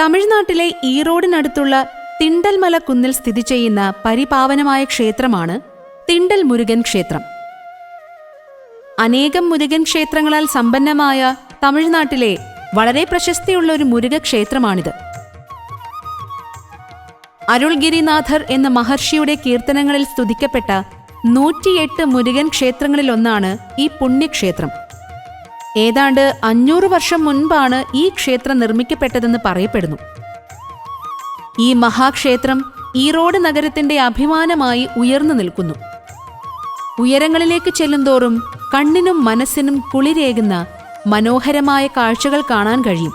തമിഴ്നാട്ടിലെ ഈറോഡിനടുത്തുള്ള തിണ്ടൽമല കുന്നിൽ സ്ഥിതി ചെയ്യുന്ന പരിപാവനമായ ക്ഷേത്രമാണ് തിണ്ടൽ മുരുകൻ ക്ഷേത്രം. അനേകം മുരുകൻ ക്ഷേത്രങ്ങളാൽ സമ്പന്നമായ തമിഴ്നാട്ടിലെ വളരെ പ്രശസ്തിയുള്ള ഒരു മുരുക ക്ഷേത്രമാണിത്. അരുൾഗിരിനാഥർ എന്ന മഹർഷിയുടെ കീർത്തനങ്ങളിൽ സ്തുതിക്കപ്പെട്ട നൂറ്റിയെട്ട് മുരുകൻ ക്ഷേത്രങ്ങളിലൊന്നാണ് ഈ പുണ്യക്ഷേത്രം. ഏതാണ്ട് അഞ്ഞൂറ് വർഷം മുൻപാണ് ഈ ക്ഷേത്രം നിർമ്മിക്കപ്പെട്ടതെന്ന് പറയപ്പെടുന്നു. ഈ മഹാക്ഷേത്രം ഈറോഡ് നഗരത്തിന്റെ അഭിമാനമായി ഉയർന്നു നിൽക്കുന്നു. ഉയരങ്ങളിലേക്ക് ചെല്ലുന്തോറും കണ്ണിനും മനസ്സിനും കുളിരേകുന്ന മനോഹരമായ കാഴ്ചകൾ കാണാൻ കഴിയും.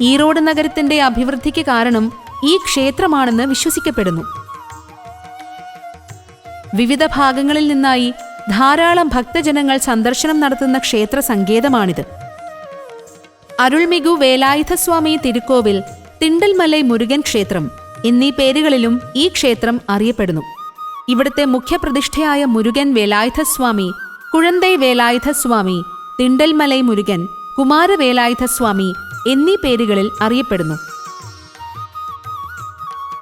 ഈറോഡ് നഗരത്തിന്റെ അഭിവൃദ്ധിക്ക് കാരണം ഈ ക്ഷേത്രമാണെന്ന് വിശ്വസിക്കപ്പെടുന്നു. വിവിധ ഭാഗങ്ങളിൽ നിന്നായി ധാരാളം ഭക്തജനങ്ങൾ സന്ദർശനം നടത്തുന്ന ക്ഷേത്ര സങ്കേതമാണിത്. അരുൾമിഗു വേലായുധസ്വാമി തിരുക്കോവിൽ തിണ്ടൽമലൈ മുരുകൻ ക്ഷേത്രം എന്നീ പേരുകളിലും ഈ ക്ഷേത്രം അറിയപ്പെടുന്നു. ഇവിടുത്തെ മുഖ്യപ്രതിഷ്ഠയായ മുരുകൻ വേലായുധസ്വാമി കുഴന്തൈ വേലായുധസ്വാമി തിണ്ടൽമലൈ മുരുകൻ കുമാരവേലായുധസ്വാമി എന്നീ പേരുകളിൽ അറിയപ്പെടുന്നു.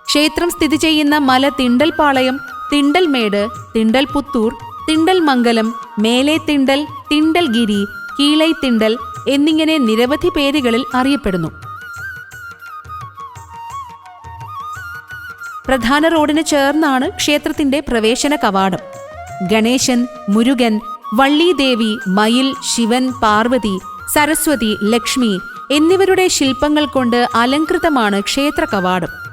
ക്ഷേത്രം സ്ഥിതി ചെയ്യുന്ന മല തിണ്ടൽപാളയം തിണ്ടൽമേട് തിണ്ടൽ പുത്തൂർ തിണ്ടൽ മംഗലം മേലെ തിണ്ടൽ തിണ്ടൽഗിരി കീളൈ തിണ്ടൽ എന്നിങ്ങനെ നിരവധി പേരുകളിൽ അറിയപ്പെടുന്നു. പ്രധാന റോഡിന് ചേർന്നാണ് ക്ഷേത്രത്തിന്റെ പ്രവേശന കവാടം. ഗണേശൻ മുരുകൻ വള്ളീദേവി മയിൽ ശിവൻ പാർവതി സരസ്വതി ലക്ഷ്മി എന്നിവരുടെ ശില്പങ്ങൾ കൊണ്ട് അലങ്കൃതമാണ് ക്ഷേത്ര കവാടം.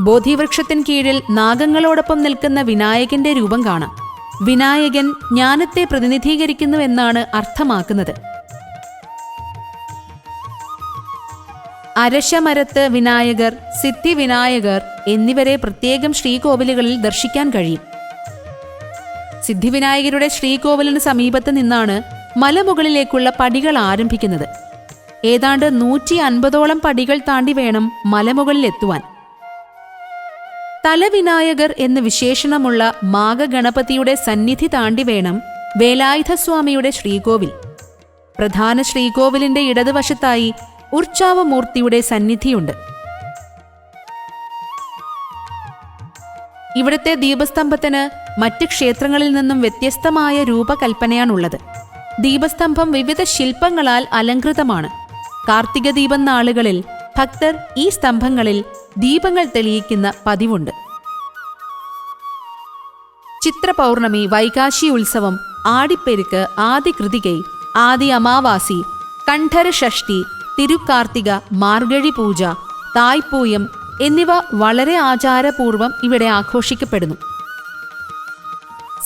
ബോധിവൃക്ഷത്തിൻ കീഴിൽ നാഗങ്ങളോടൊപ്പം നിൽക്കുന്ന വിനായകന്റെ രൂപം കാണാം. വിനായകൻ ജ്ഞാനത്തെ പ്രതിനിധീകരിക്കുന്നുവെന്നാണ് അർത്ഥമാക്കുന്നത്. അരശമരത്ത് വിനായകർ സിദ്ധി വിനായകർ എന്നിവരെ പ്രത്യേകം ശ്രീകോവിലുകളിൽ ദർശിക്കാൻ കഴിയും. സിദ്ധിവിനായകരുടെ ശ്രീകോവിലിന് സമീപത്ത് നിന്നാണ് മലമുകളിലേക്കുള്ള പടികൾ ആരംഭിക്കുന്നത്. ഏതാണ്ട് നൂറ്റി അൻപതോളം പടികൾ താണ്ടി വേണം മലമുകളിലെത്തുവാൻ. തലവിനായകർ എന്ന് വിശേഷണമുള്ള മാഘഗണപതിയുടെ സന്നിധി താണ്ടി വേണം വേലായുധസ്വാമിയുടെ ശ്രീകോവിൽ. പ്രധാന ശ്രീകോവിലിന്റെ ഇടതുവശത്തായി ഉർച്ചാവമൂർത്തിയുടെ സന്നിധിയുണ്ട്. ഇവിടുത്തെ ദീപസ്തംഭത്തിന് മറ്റ് ക്ഷേത്രങ്ങളിൽ നിന്നും വ്യത്യസ്തമായ രൂപകൽപ്പനയാണുള്ളത്. ദീപസ്തംഭം വിവിധ ശില്പങ്ങളാൽ അലങ്കൃതമാണ്. കാർത്തിക ദീപം നാളുകളിൽ ഭക്തർ ഈ സ്തംഭങ്ങളിൽ ദീപങ്ങൾ തെളിയിക്കുന്ന പതിവുണ്ട്. ചിത്രപൗർണമി വൈകാശി ഉത്സവം ആടിപ്പെരുക്ക് ആദി കൃതികൈ ആദി അമാവാസി കണ്ഠരഷഷ്ടി തിരുക്കാർത്തിക മാർഗഴി പൂജ തായ്പൂയം എന്നിവ വളരെ ആചാരപൂർവം ഇവിടെ ആഘോഷിക്കപ്പെടുന്നു.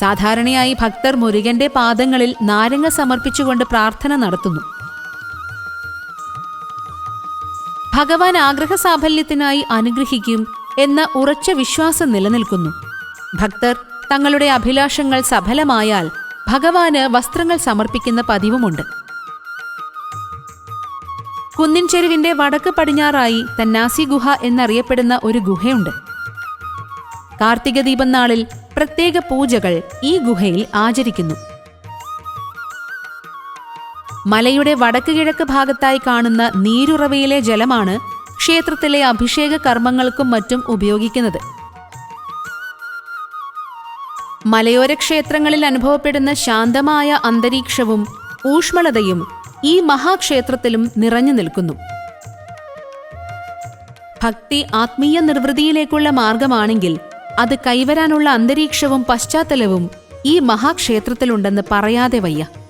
സാധാരണയായി ഭക്തർ മുരുകന്റെ പാദങ്ങളിൽ നാരങ്ങ സമർപ്പിച്ചുകൊണ്ട് പ്രാർത്ഥന നടത്തുന്നു. ഭഗവാൻ ആഗ്രഹ സാഫല്യത്തിനായി അനുഗ്രഹിക്കും എന്ന ഉറച്ച വിശ്വാസം നിലനിൽക്കുന്നു. ഭക്തർ തങ്ങളുടെ അഭിലാഷങ്ങൾ സഫലമായാൽ ഭഗവാന് വസ്ത്രങ്ങൾ സമർപ്പിക്കുന്ന പതിവുമുണ്ട്. കുന്നിൻ ചെരുവിന്റെ വടക്ക് പടിഞ്ഞാറായി തന്നാസി ഗുഹ എന്നറിയപ്പെടുന്ന ഒരു ഗുഹയുണ്ട്. കാർത്തിക ദീപം നാളിൽ പ്രത്യേക പൂജകൾ ഈ ഗുഹയിൽ ആചരിക്കുന്നു. മലയുടെ വടക്ക് കിഴക്ക് ഭാഗത്തായി കാണുന്ന നീരുറവയിലെ ജലമാണ് ക്ഷേത്രത്തിലെ അഭിഷേക കർമ്മങ്ങൾക്കും മറ്റും ഉപയോഗിക്കുന്നത്. മലയോര ക്ഷേത്രങ്ങളിൽ അനുഭവപ്പെടുന്ന ശാന്തമായ അന്തരീക്ഷവും ഊഷ്മളതയും ഈ മഹാക്ഷേത്രത്തിലും നിറഞ്ഞു നിൽക്കുന്നു. ഭക്തി ആത്മീയ നിർവൃതിയിലേക്കുള്ള മാർഗമാണെങ്കിൽ അത് കൈവരാനുള്ള അന്തരീക്ഷവും പശ്ചാത്തലവും ഈ മഹാക്ഷേത്രത്തിലുണ്ടെന്ന് പറയാതെ വയ്യ.